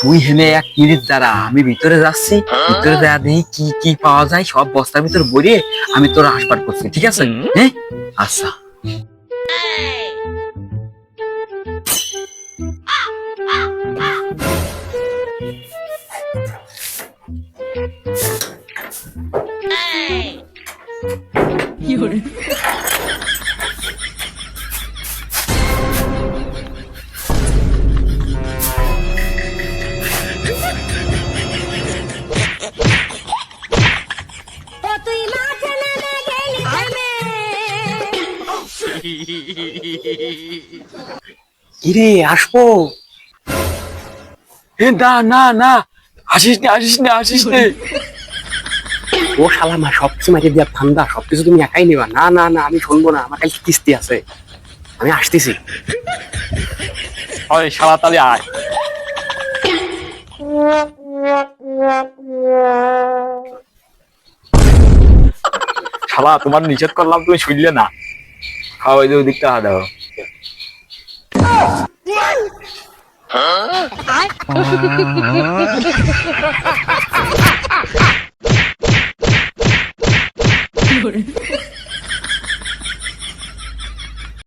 তুই হেনে এক দাঁড়া আমি ভিতরে যাচ্ছি। ভিতরে দেয়া দেখি কি কি পাওয়া যায় সব বস্তার ভিতর আমি তোর হাসপাত করছি ঠিক আছে? হ্যাঁ আচ্ছা। কিরে, আসব? না না না, আসিস নে আসিস নে আসিস নে। ও শালা মা সবকিছু মাকে দিয়া ঠান্ডা সবকিছু তুমি একাই নিবা। না না না, আমি শুনব না, আমার কাছে কিস্তি আছে। আমি আসতেছি। ওই শালা তালে আয়। শালা, তোমার নিষেধ করলাম, তুমি শুনলে না। খাওয়াই দিয়ে ওদিকটা আদা হোক Huh?